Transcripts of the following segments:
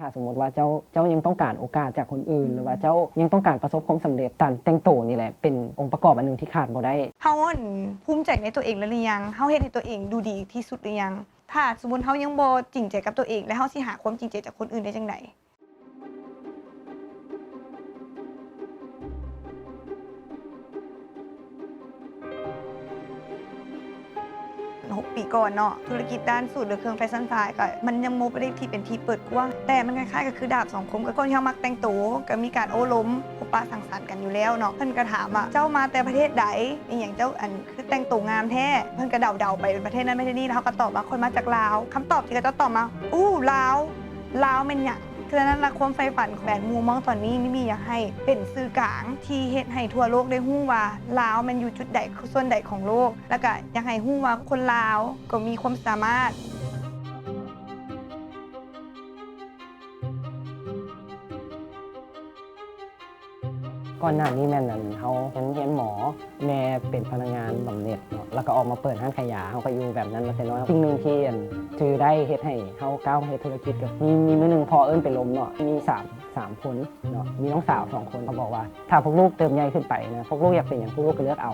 ถ้าสมมติว่าเจ้าเจ้ายังต้องการโอกาสจากคนอื่น หรือว่าเจ้ายังต้องการประสบความสำเร็จการแต่งตัวนี่แหละเป็นองค์ประกอบอันหนึงที่ขาดบ่ได้เฮาอั่นภูมิใจในตัวเองแล้วหรือยังเฮาเฮ็ดให้ตัวเองดูดีที่สุดหรือยัง ถ้าสมมุติเฮายังบ่จริงใจกับตัวเอง แล้วเฮาสิหาความจริงใจจากคนอื่นได้จังได ปีก่อนเนาะธุรกิจด้านสูตรหรือเครื่องแฟชั่นไฟก็มันยังโมไปได้ที่เป็นที่เปิดกว้างแต่มันคล้ายๆก็คือดาบสองคมกับคนที่เขามักแต่งตัวก็มีการโอ้ล้มพบปะสังสรรค์กันอยู่แล้วเนาะเพิ่นก็ถามว่าเจ้ามาแต่ประเทศใดอย่างเจ้าอันคือแต่งตัวงามแท้เพิ่นก็เดาๆไปเป็นประเทศนั้นไม่ใช่นี่แล้วเขาก็ตอบว่าคนมาจากลาวคำตอบที่เขาจะตอบมา อู้ลาวลาวเป็นหยัง ฉะนั้นละความใฝ่ฝันของแบรนด์มูมองตอนนี้มิมีอยากให้เป็นสื่อกลางที่เฮ็ดให้ทั่วโลกได้ฮู้ว่าลาวมันอยู่จุดใดส่วนใดของโลก แล้วก็อยากให้ฮู้ว่าคนลาวก็มีความสามารถ ก่อนหน้านี้แม่นนั่นเขาเรียนเรียนหมอ แม่เป็นพนักงานบำเหน็จเนาะแล้วก็ออกมาเปิดห้างขายยาเขาก็อยู่แบบนั้นมาแต่น้อยสิ่งหนึ่งที่อันจือได้เฮ็ดให้เขาก้าวเฮ็ดธุรกิจก็มีมีมือหนึ่งพอเอิ้นไปล้มเนาะมีสามสามคนเนาะมีน้องสาวสองคนเขาบอกว่า ถ้าพวกลูกเติมใหญ่ขึ้นไปนะพวกลูกอยากเป็นอย่างพวกลูกก็เลือกเอา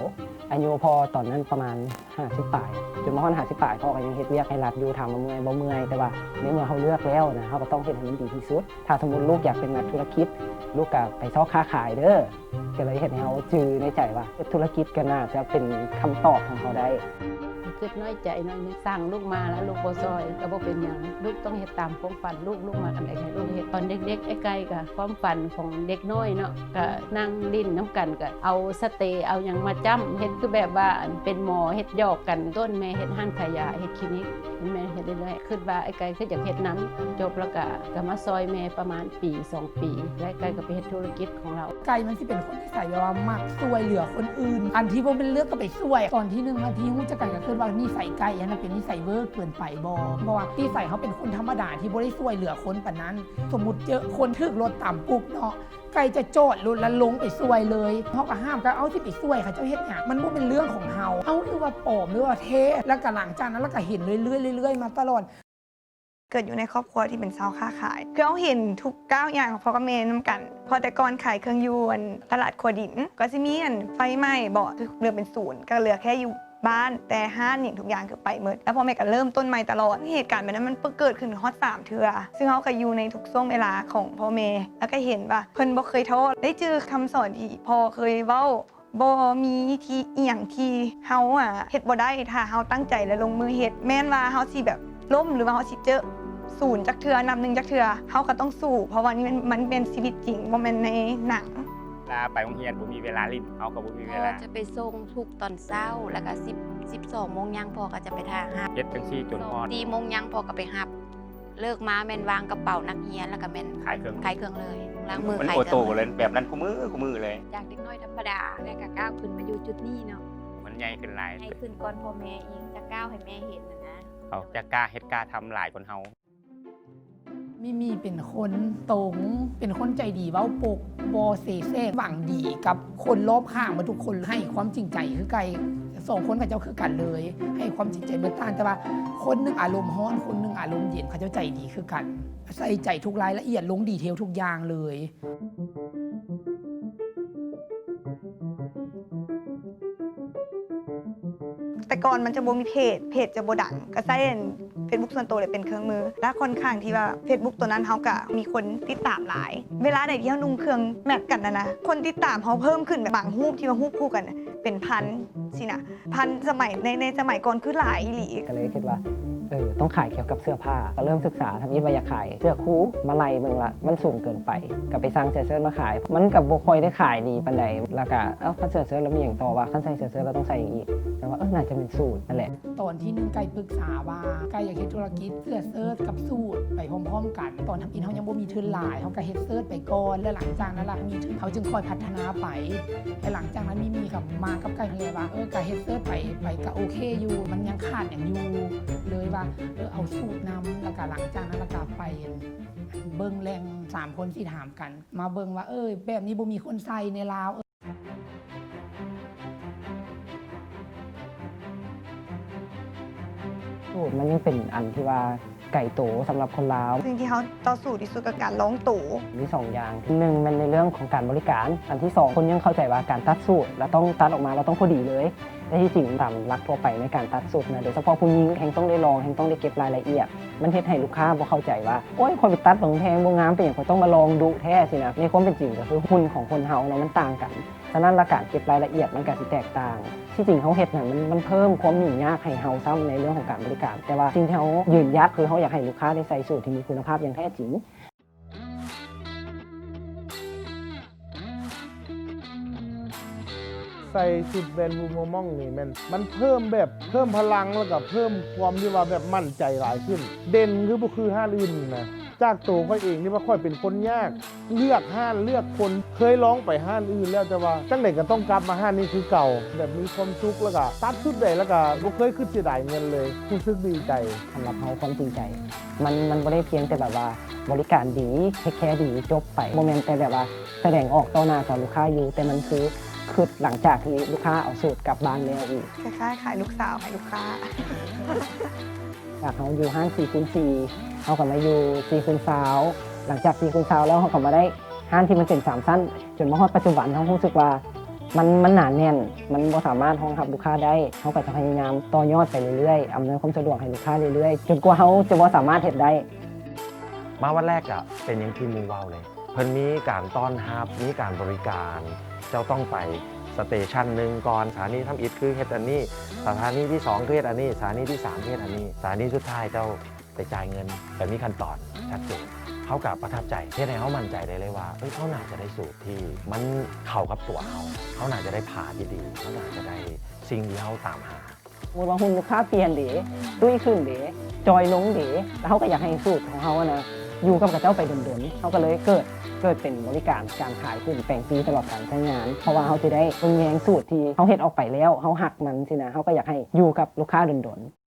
อายุพอตอนนั้นประมาณ50ปลายจนมาฮอด50ปลายพ่อก็ยังเฮ็ดเวียกให้รัดอยู่ถามาเมื่อยบ่เมื่อยแต่ว่าในเมื่อเขาเลือกแล้วนะเขาก็ต้องเฮ็ดให้มันดีที่สุด ถ้าสมมติลูกอยากเป็นนักธุรกิจ ลูกก็ไปซอค้าขายเด้อก็เลยเห็นเขาจือในใจว่าธุรกิจก็น่าจะเป็นคำตอบของเขาได้ คิดน้อยใจน้อยนึงสั่งลูกมาแล้วลูกบ่ซอยก็บ่เป็นหยังลูกต้องเฮ็ดตามความฝันลูกลูกมากันไอ้ให้ลูกเฮ็ดตอนเด็กๆไอ้ไกลก็ความฝันของเด็กน้อยเนาะก็นั่งลิ้นน้ำกันก็เอาสเตย์เอาหยังมาจ้ำเฮ็ดคือแบบว่าเป็นหมอเฮ็ดยอกกันต้นแม่เฮ็ดห้านขายยาเฮ็ดคลินิกเห็นแม่เฮ็ดเรื่อยๆคิดว่าไอ้ไกลคืออยากเฮ็ดนั้นจบแล้วก็ก็มาซอยแม่ประมาณปีสองปี และไกลก็ไปเฮ็ดธุรกิจของเราไก่มันสิเป็นคนที่ใส่แบบว่ามักซวยเหลือคนอื่น อันที่ว่เป็นเลือกก็ไปซวยตอนที่หนึ่งนาทีหูจะกันก็คือว่านิสัยไก่อันนั้นเป็นนิสัยเวอร์เกินไปบอเพราะว่านิสัยเขาเป็นคนธรรมดาที่บ่ได้ซวยเหลือคนปานนั้น สมมติเจอคนถึกรถต่ำปุ๊บเนาะไก่จะโจดรถแล้วลงไปซวยเลยเขาะก็ห้ามก็เอาที่ไปซวยค่ะเจ้าเฮ็ดหยังมันบ่เป็นเรื่องของเฮาเอาหรือว่าปอมหรือว่าเทแล้วก็หลังจากนั้นแล้วก็เห็นเรื่อยๆเรื่อยๆมาตลอดเกิดอยู่ในครอบครัวที่เป็นชาวค้าขาย คือเอาเห็นทุกก้าวอย่างของพ่อกับแม่น้ำกัน พอแต่ก่อนขายเครื่องยวนตลาดขวดิน ก็จะมีอันไฟไหม้เบาะคือเรือเป็นศูนย์ก็เหลือแค่อยู่ บ้านแต่ห้านอย่งทุกอย่างคือไปหมดแล้วพ่อแม่ก็เริ่มต้นใหม่ตลอดเหตุการณ์แบบนั้นมันเกิดขึ้นฮอตสามเทือซึ่งเขาก็อยู่ในทุกช่วงเวลาของพ่อแม่แล้วก็เห็นว่าเพิ่นบ่เคยโทษได้เจอคำสอนที่พอเคยเว้าบ่มีที่เอียงที่เฮาอะเฮ็ดบ่ได้ถ้าเฮาตั้งใจและลงมือเฮ็ดแม้นว่าเฮาสิแบบล้มหรือว่าเฮาสิเจอศูนย์จักเทือนำหนึ่งจักเทือเฮาก็ต้องสู้ เพราะว่านี่มันมันเป็นชีวิตจริงบ่แม่นในหนัง ลาไปโรงเรียนผมมีเวลาลิ้นเอากับผมมีพเวอลาจะไปส่งทุกตอนเช้าแล้วก็10 12โมงยังพอก็จะไปทาหับเย็ดจังซี่จนฮอดดีโมงยังพอก็ไปหับ เลิกมาแม่นวางกระเป๋านักเรียนแล้วก็แม่นขายเครื่องขายเครื่องเลยล้างมือมันขายโอเคโตรื่องเลยแบบนั้นกูมือกูมือเลย จากเด็กน้อยธรรมดาแล้วก็ก้าวขึ้นมาอยู่จุดนี้เนาะมันใหญ่ขึ้นหลายให้ขึ้นก่อนพ่อแม่อีกจะก้าวให้แม่เห็นนะนะเขาจะกล้าเฮ็ดกล้าทำหลายคนเฮา มิมีเป็นคนตรงเป็นคนใจดีเว้าปกบอเซเซ่หวังดีกับคนรอบข้างมาทุกคนให้ความจริงใจคือไกลสองคนกับเจ้าคือกันเลย ให้ความจริงใจเมือต่างแต่ว่า คนหนึงอารมณ์ฮ้อน คนหนึงอารมณ์เย็นเขาเจ้าใจดีคือกัน ใส่ใจทุกรายละเอียดลงดีเทลทุกอย่างเลยแต่ก่อนมันจะบ่มีเพจ เพจจะบดังก็ใช้ เฟซบุ๊กส่วนตัวเลยเป็นเครื่องมือ และค่อนข้างที่ว่า Facebook ตัวนั้นเขาก็มีคนติดตามหลาย เวลาใดที่เขานุ่งเครื่องแมทกันนะนะคนติดตามเขาเพิ่มขึ้นแบบบางรูปที่มารูปคู่กัน เป็นพันสินะพันสมัยในในสมัยก่อนคือหลายอีหลีก็เลยคิดว่า เออต้องขายเกี่ยวกับเสื้อผ้าก็เริ่มศึกษาทำยิบายาขายเสื้อคู่มาล่เมืองละมันสูงเกินไปก็ไปสร้างเสื้อเสื้อมาขาย มันกับบุคอยได้ขายดีปันใดแล้วก็เอ้าขั้นเสื้อเสื้อแล้วมีอย่างต่อว่าขั้นใส่เสื้อเสื้อเราต้องใส่อย่างอีกแต่ว่าเออน่าจะเป็นสูตรนั่นแหละตอนที่หนึงไก่ปรึกษาว่าไก่อยากเฮ็ดธุรกิจเสื้อเชิ้ตกับสูทไปพร้อมๆกัน ตอนทำอินเขายังบ่มีทุนหลายเขาก็เฮ็ดเชิ้ตไปก่อนแล้วหลังจากนั้นล่ะมีทุนเขาจึงค่อยพัฒนาไปแต่หลังจากนั้นมีมีกับมากับไก่ทะเลว่าเออไก่เฮ็ดเชิ้ตไปไปก็โอเคอยู่ มันยังขาดอย่างอยู่เลยว่าเออเอาสูตรนำแล้วก็หลังจากนั้นแล้วก็ไปเบิ่งแรงสามคนที่ถามกัน มาเบิ่งว่า เออแบบนี้บ่มีคนใส่ในลาวสูตรมันยังเป็นอันที่ว่าไก่โตสำหรับคนลาว สิ่งที่เขาต่อสู้ที่สุดกับการร้องตู่มีสองอย่างหนึ่งมันในเรื่องของการบริการ อันที่สองคนยังเข้าใจว่าการตัดสูตรเราต้องตัดออกมาเราต้องพอดีเลย แต่ที่จริงตามหลักทั่วไปในการตัดสูตรนะโดยเฉพาะผู้หญิงแห่งต้องได้ลองแห่งต้องได้เก็บรายละเอียด มันเฮ็ดให้ลูกค้าบ่เข้าใจว่าโอ้ยคนไปตัดบางแพงบ่งามเป็นอย่างคนต้องมาลองดูแท้สินะในความเป็นจริงก็คือหุ่นของคนเฮาเนาะมันต่างกันฉะนั้นละการเก็บรายละเอียดมันก็สิแตกต่าง ที่จริงเขาเฮ็ดน่ะมันมันเพิ่มความยุ่งยากให้เฮาซ้ำในเรื่องของการบริการ แต่ว่าสิ่งที่เขายืนยัดคือเขาอยากให้ลูกค้าได้ใส่สูตรที่มีคุณภาพอย่างแท้จริง ใส่ชุดแบรนบูมมองนี่มันมันเพิ่มแบบเพิ่มพลังแล้วก็เพิ่มความที่ว่าแบบมั่นใจหลายขึ้น เด่นคือบ่คือห้านอื่นนะจากตัวค่อยเองนี่ว่าค่อยเป็นคนยาก เลือกห้านเลือกคนเคยร้องไปห้านอื่นแล้วแต่ว่าจังไดก็ต้องกลับมาห้านนี้คือเก่า แบบมีความสุขแล้วก็ตัดชุดใดแล้วก็บ่เคยขึ้นเสียดายเงินเลยรู้สึกดีใจสำหรับเขาความจริงใจ มันมันไม่ได้เพียงแต่แบบว่าบริการดีแคร์ดีจบไปโมเมนต์แต่แบบว่าแสดงออกต่อหน้าต่อลูกค้าอยู่แต่มันคือ คือหลังจากที่ลูกค้าเอาสูตรกลับบ้านแล้วอีกคล้ายๆขายลูกสาวขายลูกค้า จากเขาอยู่ห้าง4คูณ4เขาก็มาอยู่4คูณสาวหลังจาก4คูณสาวแล้วเขาก็มาได้ห้างที่มันเป็นสามสั้นจนมาฮอดปัจจุบันเขารู้สึกว่ามันมันหนาแน่น มันบ่สามารถรองรับลูกค้าได้เขาก็จะพยายามต่อยอดไปเรื่อยๆอำนวยความสะดวกให้ลูกค้าเรื่อยๆจนกว่าเขาจะบ่สามารถเฮ็ดได้ มาวันแรกอะเป็นอยังที่หมูเว้าเลย เพิ่นมีการต้อนรับมีการบริการเจ้าต้องไปสเตชันหนึ่งก่อนสถานีทำอิฐคือเฮ็ดอันนี้สถานีที่ 2 คือเฮ็ดอันนี้สถานีที่ 3 คือเฮ็ดอันนี้สถานีสุดท้ายเจ้าไปจ่ายเงินแบบมีขั้นตอนชัดเจนเขากับประทับใจเฮ็ดให้เขามั่นใจได้เลยว่าเอ้ยเขาน่าจะได้สูตรที่มันเข้ากับตัวเขาเขาน่าจะได้ผ่าที่ดีเขาน่าจะได้สิ่งที่เขาตามหาสมมติว่าหุ่นลูกค้าเปลี่ยนเด๋ตุ้ยขึ้นเด๋จอยลงเด๋แล้วเขาก็อยากให้สูตรของเขาอะนะ อยู่กับกระเจ้าไปเดินๆเขาก็เลยเกิดเกิดเป็นบริการการขายขึ้นแปลงฟรีตลอดการใช้งาน เพราะว่าเขาจะได้เบิ่งแยงสูตรที่เขาเฮ็ดออกไปแล้วเขาหักมันสินะเขาก็อยากให้อยู่กับลูกค้าเดินๆ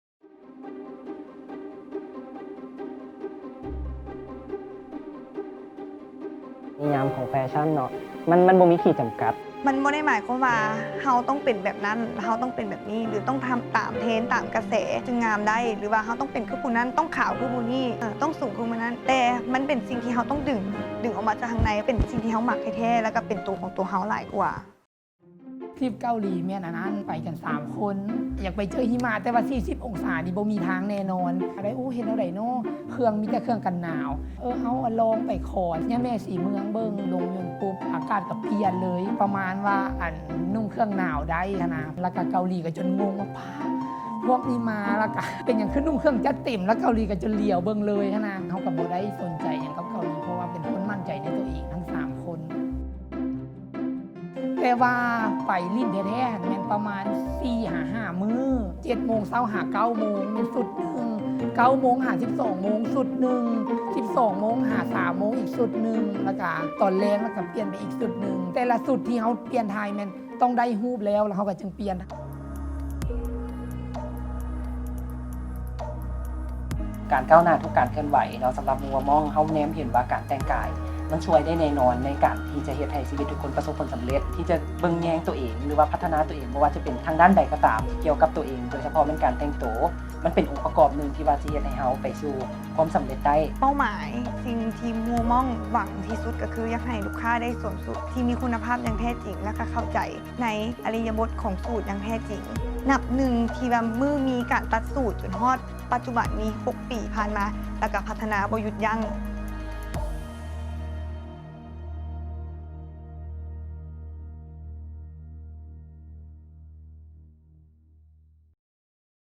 นิยามของแฟชั่นเนาะมันมันบ่มีขีดจำกัด มันไม่ได้หมายความว่าเฮาต้องเป็นแบบนั้นเฮาต้องเป็นแบบนี้ หรือต้องทำตามเทรนด์ตามกระแสจึงงามได้ หรือว่าเฮาต้องเป็นคือผู้นั้นต้องขาวคือผู้นี้ต้องสูงคือผู้นั้น แต่มันเป็นสิ่งที่เฮาต้องดึง ดึงออกมาจากข้างในเป็นสิ่งที่เฮาหมักแท้ๆแล้วก็เป็นตัวของตัวเฮาหลายกว่า ทริปเกาหลีแม่นอันนั้นไปกัน 3 คน อยากไปเจอหิมะแต่ว่า 40 องศานี่บ่มีทางแน่นอนอะไรโอ้เห็นเอาไดโนเครื่องมีแต่เครื่องกันหนาว เออเอาลองไปขอเนี่ยแม่สีเมืองเบิ่งลงยนต์ปุ๊บอากาศก็เปลี่ยนเลย ประมาณว่าอันนุ่งเครื่องหนาวได้ขนาดแล้วก็เกาหลีก็จนงงว่าป้าพวกนี้มาแล้วก็เป็นอย่างขึ้นนุ่งเครื่องจัดเต็มแล้วเกาหลีก็จนเหลียวเบิ่งเลยขนาดเขาก็บ่ได้สนใจอย่างกับเกาหลีเพราะว่าเป็นคนมั่นใจในต แต่ว่าไปลิ้นแท้ๆม่นประมาณ4หาห้ามือ7โมงเช้าหา9โมงเป็นสุดหนึ่ง9โมงหา12โมงสุดหนึ่ง12โมงหา3โมงอีกสุดหนึ่งแล้วก็ตอนแรงแล้วก็เปลี่ยนไปอีกสุดหนึ่งแต่ละสุดที่เขาเปลี่ยนทายแม่นต้องได้ฮูบแล้วแล้วเขาก็จึงเปลี่ยนการก้าวหน้าทุกการเคลื่อนไหวเนาะสำหรับมัวมองเขาแน้มเห็นว่าการแต่งกาย มันช่วยได้แน่นอนในการที่จะเฮ็ดให้ชีวิตทุกคนประสบผลสำเร็จ ที่จะเบิ่งแยงตัวเอง หรือว่าพัฒนาตัวเองไม่ว่าจะเป็นทางด้านใดก็ตาม เกี่ยวกับตัวเอง โดยเฉพาะเป็นการแต่งตัวมันเป็นองค์ประกอบหนึ่งที่ว่าจะเฮ็ดให้เฮาไปสู่ความสำเร็จได้เป้าหมาย สิ่งที่มัวมองหวังที่สุดก็คืออยากให้ลูกค้าได้สวมสูตรที่มีคุณภาพอย่างแท้จริง และก็เข้าใจในอริยบทของสูตรอย่างแท้จริงนับหนึ่งที่ว่ามือมีการตัดสูตรจนฮอดปัจจุบันมี6ปีผ่านมา แล้วก็พัฒนาบหยุดยั้ง